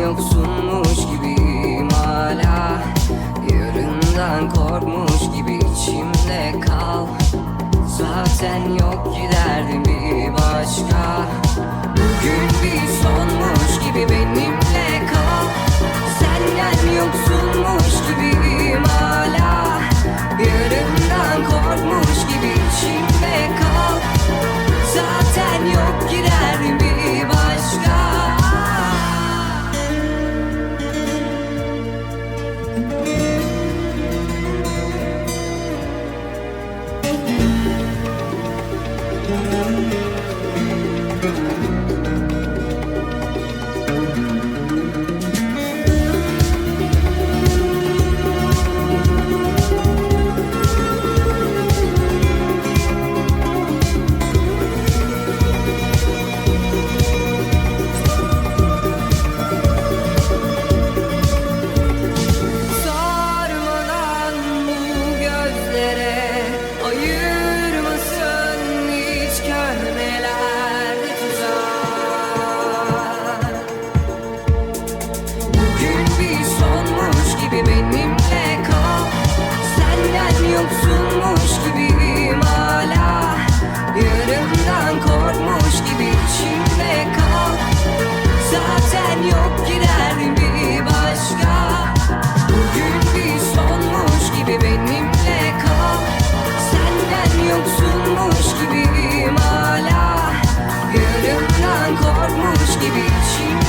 yoksunmuş gibiyim hala. Yarından korkmuş gibi içimde kal. Zaten yok giderdi bir başka.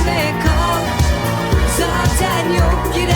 Benimle kal. Zaten yok gider